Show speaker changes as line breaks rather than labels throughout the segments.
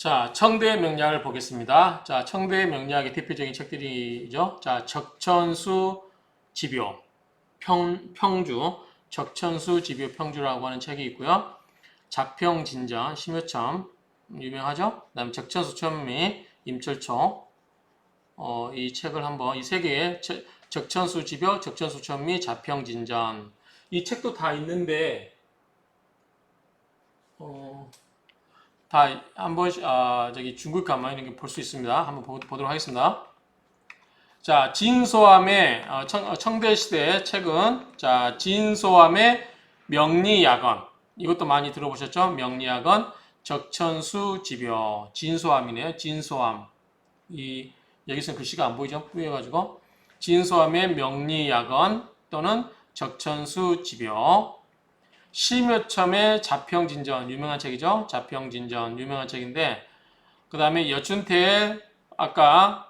자, 청대의 명리학을 보겠습니다. 자, 청대의 명리학의 대표적인 책들이죠. 자, 적천수 집요, 평, 평주, 적천수 집요 평주라고 하는 책이 있고요. 자평진전, 심효첨, 유명하죠? 그 다음에 적천수 천미, 임철초, 어, 이 책을 한번, 이 세 개의 체- 적천수 집요, 적천수 천미, 자평진전. 이 책도 다 있는데, 어, 다 한번 아, 저기 중국 가만 이런 게볼 수 있습니다. 한번 보, 보도록 하겠습니다. 자, 진소함의 어, 청, 어, 청 대 시대 책은 자, 진소함의 명리야건 이것도 많이 들어보셨죠? 명리야건 적천수 집요 진소함이네요. 진소함 이 여기서 글씨가 안 보이죠? 뿌여 가지고 진소함의 명리야건 또는 적천수 집요 심여첨의 자평 진전 유명한 책이죠. 자평 진전 유명한 책인데 그 다음에 여춘태의 아까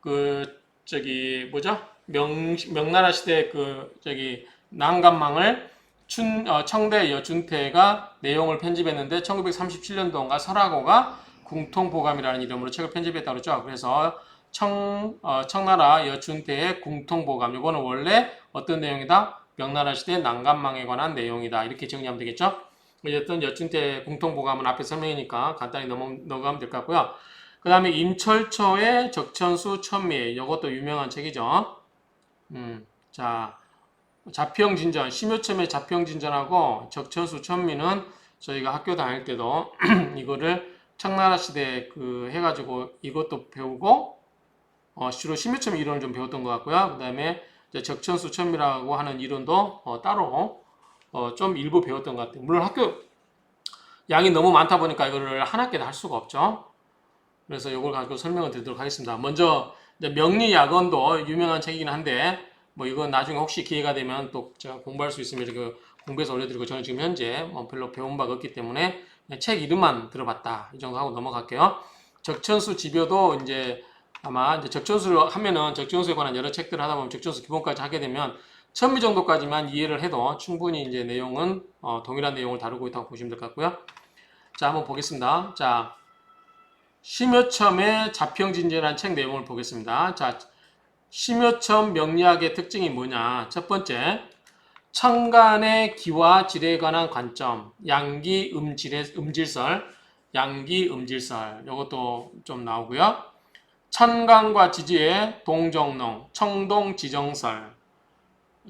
그 저기 뭐죠? 명 명나라 시대 그 저기 난감망을 춘 어, 청대 여춘태가 내용을 편집했는데 1937년도인가 설하고가 궁통보감이라는 이름으로 책을 편집했다고 그랬죠. 그래서 청 어, 청나라 여춘태의 궁통보감 이거는 원래 어떤 내용이다? 명나라 시대 난감망에 관한 내용이다. 이렇게 정리하면 되겠죠? 어쨌든 여춘태 공통보감은 앞에 설명이니까 간단히 넘어, 넘어가면 될 것 같고요. 그 다음에 임철초의 적천수 천미 이것도 유명한 책이죠. 음, 자 자평진전 심효첨의 자평진전하고 적천수 천미는 저희가 학교 다닐 때도 이거를 청나라 시대 그 해가지고 이것도 배우고 어, 주로 심효첨 이론을 좀 배웠던 것 같고요. 그 다음에 적천수 첨이라고 하는 이론도 어, 따로 어, 좀 일부 배웠던 것 같아요. 물론 학교 양이 너무 많다 보니까 이거를 한 학기에 다할 수가 없죠. 그래서 이걸 가지고 설명을 드리도록 하겠습니다. 먼저 명리야건도 유명한 책이긴 한데 뭐 이건 나중에 혹시 기회가 되면 또 제가 공부할 수 있으면 이렇게 공부해서 올려드리고 저는 지금 현재 뭐 별로 배운 바가 없기 때문에 책 이름만 들어봤다 이 정도 하고 넘어갈게요. 적천수 집요도 이제 아마 이제 적천수를 하면은 적천수에 관한 여러 책들을 하다 보면 적천수 기본까지 하게 되면 천미 정도까지만 이해를 해도 충분히 이제 내용은 어, 동일한 내용을 다루고 있다고 보시면 될 것 같고요. 자, 한번 보겠습니다. 자, 심효첨의 자평진전이라는 책 내용을 보겠습니다. 자, 심효첨 명리학의 특징이 뭐냐? 첫 번째, 청간의 기와 질에 관한 관점, 양기 음질의 음질설, 양기 음질설, 이것도 좀 나오고요. 천간과 지지의 동정농, 청동 지정설.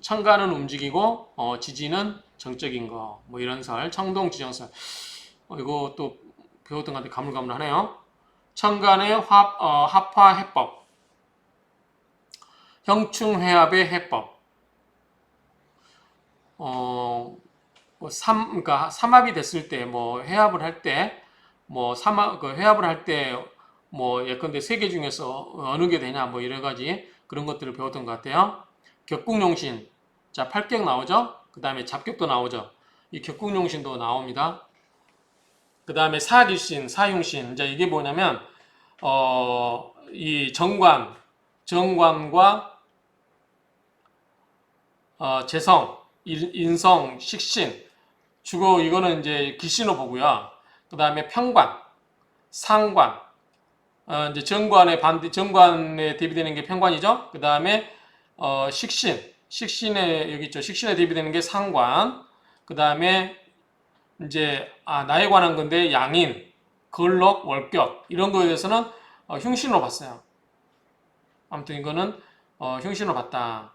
천간은 움직이고 어, 지지는 정적인 거. 뭐 이런 설, 청동 지정설. 어, 이거 또 배웠던 것 같은데 가물가물하네요. 천간의 합, 어, 합화 해법. 형충회합의 해법. 어, 뭐 삼, 그러니까 삼합이 됐을 때, 뭐 회합을 할 때, 뭐 삼합, 그 회합을 할 때, 뭐 예컨대 세 개 중에서 어느 게 되냐, 뭐 여러 가지 그런 것들을 배웠던 것 같아요. 격국용신, 자 팔격 나오죠. 그 다음에 잡격도 나오죠. 이 격국용신도 나옵니다. 그 다음에 사기신, 사흉신, 이제 이게 뭐냐면 어, 이 정관, 정관과 어, 재성, 인- 인성, 식신, 주로 이거는 이제 기신으로 보고요. 그 다음에 평관, 상관, 어, 이제 정관의 반대, 정관에 대비되는 게 평관이죠. 그 다음에 어, 식신, 식신에 여기 있죠. 식신에 대비되는 게 상관. 그 다음에 이제 아, 나에 관한 건데 양인, 걸럭, 월격 이런 거에 대해서는 어, 흉신으로 봤어요. 아무튼 이거는 어, 흉신으로 봤다.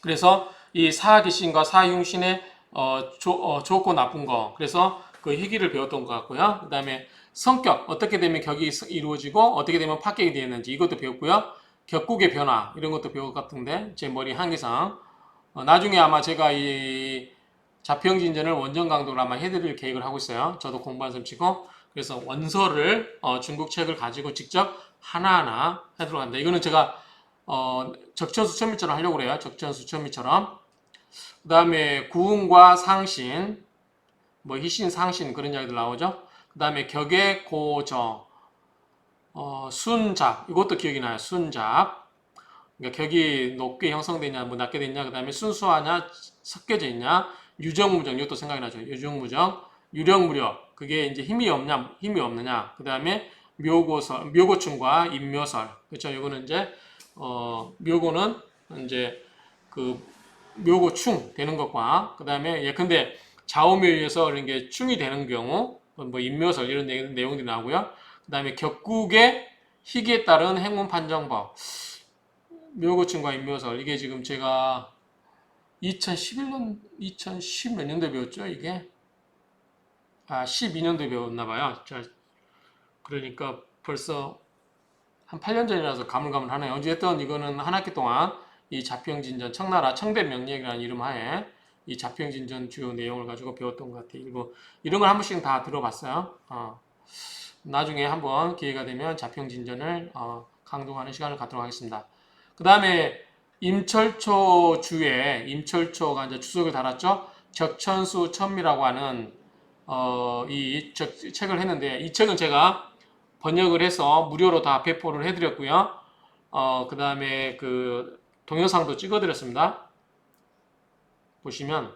그래서 이 사기신과 사흉신의 어, 조, 어, 좋고 나쁜 거 그래서 그 희기를 배웠던 것 같고요. 그 다음에 성격 어떻게 되면 격이 이루어지고 어떻게 되면 파격이 되는지 이것도 배웠고요. 격국의 변화 이런 것도 배울 것 같은데 제 머리 한계상 어, 나중에 아마 제가 이 자평 진전을 원전 강도를 아마 해드릴 계획을 하고 있어요. 저도 공부 한섬 치고 그래서 원서를 어, 중국 책을 가지고 직접 하나하나 하도록 합니다. 이거는 제가 어, 적천수천미처럼 하려고 그래요. 적천수천미처럼. 그 다음에 구운과 상신, 뭐 희신, 상신 그런 이야기들 나오죠. 그 다음에 격의 고저, 어, 순잡 이것도 기억이 나요. 순잡. 그러니까 격이 높게 형성되냐, 뭐 낮게 되냐, 그 다음에 순수하냐, 섞여져 있냐, 유정무정 이것도 생각이 나죠. 유정무정, 유령무력, 그게 이제 힘이 없냐, 힘이 없느냐. 그 다음에 묘고설, 묘고충과 인묘설. 그렇죠. 이거는 이제 어, 묘고는 이제 그 묘고충 되는 것과 그 다음에 예컨대 좌우묘에서 이런 게 충이 되는 경우 뭐 인묘설 이런 내- 내용들이 나오고요. 그 다음에 격국의 희기에 따른 행운 판정법. 묘고충과 인묘설 이게 지금 제가 2011년, 2010 몇 년도에 배웠죠, 이게? 아, 12년도에 배웠나 봐요. 자, 그러니까 벌써 한 8년 전이라서 가물가물하네요. 어쨌든 이거는 한 학기 동안 이 자평진전 청나라 청대 명리학이라는 이름 하에 이 자평진전 주요 내용을 가지고 배웠던 것 같아요. 이거 이런 걸 한 번씩 다 들어봤어요. 어. 나중에 한번 기회가 되면 자평진전을 어, 강동하는 시간을 갖도록 하겠습니다. 그 다음에 임철초 주에 임철초가 이제 주석을 달았죠. 적천수 천미라고 하는 어, 이 적- 책을 했는데 이 책은 제가 번역을 해서 무료로 다 배포를 해드렸고요. 어, 그 다음에 그 동영상도 찍어드렸습니다. 보시면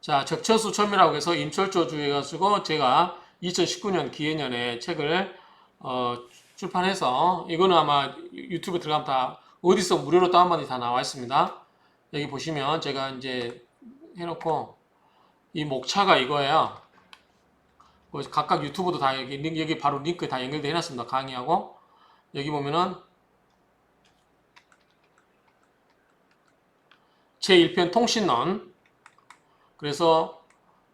자 적천수 천미라고 해서 임철초 주에 가지고 제가 2019년 기해년에 책을 어, 출판해서 이거는 아마 유튜브 들어가면 다 어디서 무료로 다운받이 다 나와 있습니다. 여기 보시면 제가 이제 해놓고 이 목차가 이거예요. 뭐 각각 유튜브도 다 여기 링- 여기 바로 링크 다 연결돼 해놨습니다. 강의하고 여기 보면은 제 1편 통신론. 그래서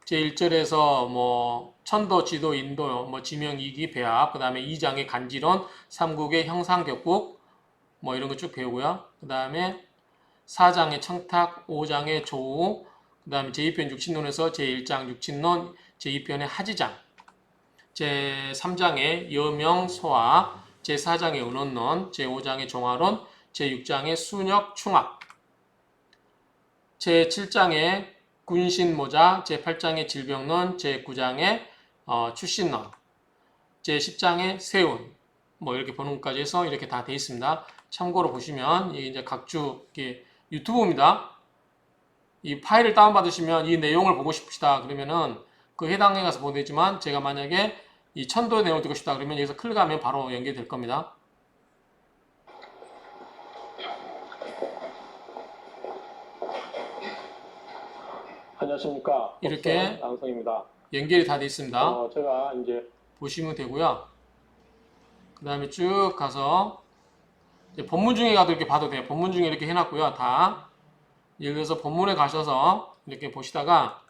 제 1절에서 뭐 천도, 지도, 인도, 뭐 지명, 이기, 배합, 그 다음에 2장의 간지론, 3국의 형상격국, 뭐 이런 거 쭉 배우고요. 그 다음에 4장의 청탁, 5장의 조우, 그 다음에 제2편 육친론에서 제1장 육친론, 제2편의 하지장, 제3장의 여명, 소화, 제4장의 은원론, 제5장의 종화론, 제6장의 순역, 충합, 제7장의 군신모자, 제8장의 질병론, 제9장의 어, 출신론, 제10장의 세운, 뭐 이렇게 보는 것까지 해서 이렇게 다 돼 있습니다. 참고로 보시면 이게 이제 각주 이게 유튜브입니다. 이 파일을 다운받으시면 이 내용을 보고 싶으시다 그러면은 그 해당에 가서 보면 되지만 제가 만약에 이 천도의 내용을 듣고 싶다 그러면 여기서 클릭하면 바로 연결될 겁니다.
안녕하십니까.
이렇게
양성입니다.
연결이 다 돼 있습니다.
어, 제가 이제
보시면 되고요. 그 다음에 쭉 가서 본문 중에 가도 이렇게 봐도 돼요. 본문 중에 이렇게 해놨고요. 다 예를 들어서 본문에 가셔서 이렇게 보시다가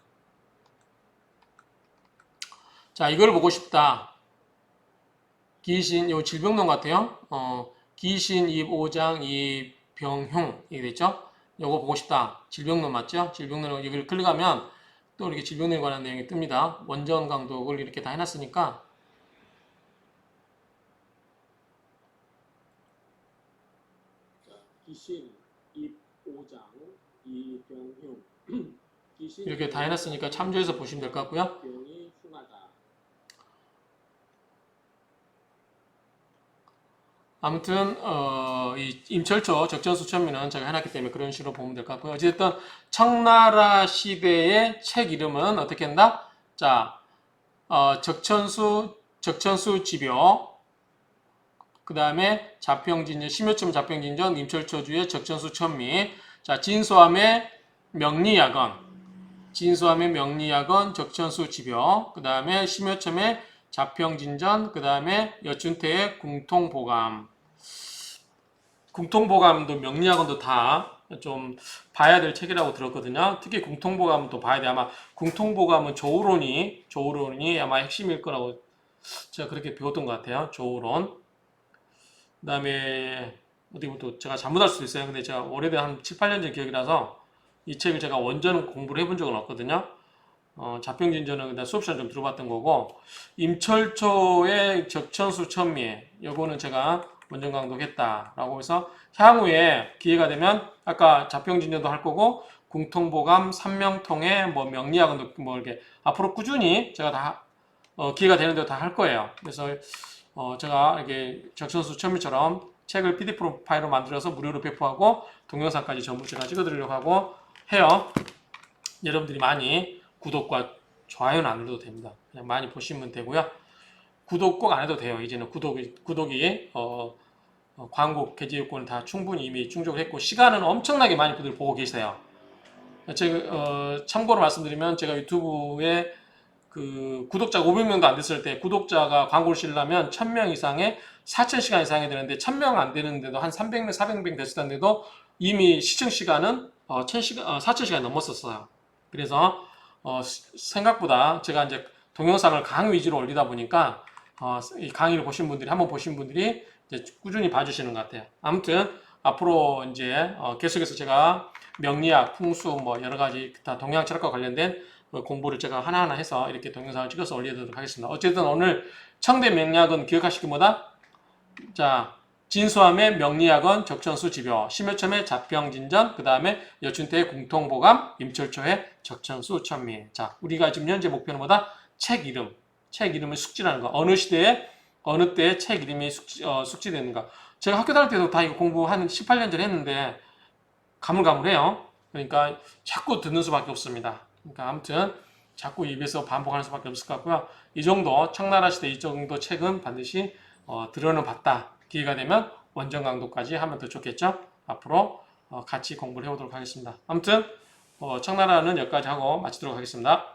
자 이걸 보고 싶다. 기신 요 질병론 같아요. 어 기신 입 5장 이병흉 이게 됐죠? 요거 보고 싶다. 질병론 맞죠? 질병론 여기를 클릭하면 또 이렇게 질병론에 관한 내용이 뜹니다. 원전 강독을 이렇게 다 해놨으니까
기신 입 5장 이병흉
이렇게 다 해놨으니까 참조해서 보시면 될 것 같고요.
병이 흉하다.
아무튼 어, 이 임철초 적전수천미는 제가 해놨기 때문에 그런 식으로 보면 될 것 같고요. 어쨌든 청나라 시대의 책 이름은 어떻게 한다? 자, 어, 적천수 적천수 지묘 그 다음에 자평진전 심효점 자평진전 임철초주의 적천수천미. 자 진소함의 명리야건. 진소함의 명리야건 적천수 지묘 그 다음에 심효점의 자평진전 그 다음에 여춘태의 궁통보감 궁통보감도 명리학원도 다 좀 봐야 될 책이라고 들었거든요. 특히 궁통보감은 또 봐야 돼. 아마 궁통보감은 조우론이 조우론이 아마 핵심일 거라고 제가 그렇게 배웠던 것 같아요. 조우론. 그다음에 어디 보면 또 제가 잘못할 수도 있어요. 근데 제가 오래된 한 7, 8년 전 기억이라서 이 책을 제가 원전 공부를 해본 적은 없거든요. 어, 자평진전은 그냥 수업 시간 좀 들어봤던 거고 임철초의 적천수 천미에 요거는 제가 원전 강독했다라고 해서 향후에 기회가 되면 아까 자평진전도 할 거고 궁통보감 삼명통에 뭐 명리학원도 뭐 이렇게 앞으로 꾸준히 제가 다 어, 기회가 되는 대로 다 할 거예요. 그래서 어, 제가 이렇게 적천수 천미처럼 책을 PDF 파일로 만들어서 무료로 배포하고 동영상까지 전부 제가 찍어드리려고 하고 해요. 여러분들이 많이 구독과 좋아요는 안 눌러도 됩니다. 그냥 많이 보시면 되고요. 구독 꼭 안 해도 돼요. 이제는 구독이 구독이 어, 어, 광고 게재 요건을 다 충분히 이미 충족을 했고 시간은 엄청나게 많이 분들 보고 계세요. 제가 어, 참고로 말씀드리면 제가 유튜브에 그 구독자가 500명도 안 됐을 때 구독자가 광고를 실려면 1000명 이상의 4000시간 이상이 되는데 1000명 안 되는데도 한 300명, 400명 됐을 텐데도 이미 시청 시간은 어, 1000시간, 어, 4000시간 넘었었어요. 그래서 어, 스- 생각보다 제가 이제 동영상을 강의 위주로 올리다 보니까 어, 이 강의를 보신 분들이 한번 보신 분들이 꾸준히 봐주시는 것 같아요. 아무튼 앞으로 이제 어, 계속해서 제가 명리학, 풍수 뭐 여러 가지 기타 동양 철학과 관련된 어, 공부를 제가 하나하나 해서 이렇게 동영상을 찍어서 올려드리도록 하겠습니다. 어쨌든 오늘 청대 명리학은 기억하시기 뭐다? 자, 진수함의 명리학은 적천수 지벼, 심여첨의 자병진전, 그 다음에 여춘태의 공통보감, 임철초의 적천수 천미. 자, 우리가 지금 현재 목표는 뭐다? 책 이름. 책 이름을 숙지라는 거. 어느 시대에, 어느 때에 책 이름이 숙지, 어, 숙지되는가. 제가 학교 다닐 때도 다 이거 공부 한 18년 전에 했는데, 가물가물해요. 그러니까 자꾸 듣는 수밖에 없습니다. 그러니까 아무튼 자꾸 입에서 반복하는 수밖에 없을 것 같고요. 이 정도 청나라 시대 이 정도 책은 반드시 어, 들어는 봤다. 기회가 되면 원전 강도까지 하면 더 좋겠죠. 앞으로 어, 같이 공부를 해보도록 하겠습니다. 아무튼 어, 청나라는 여기까지 하고 마치도록 하겠습니다.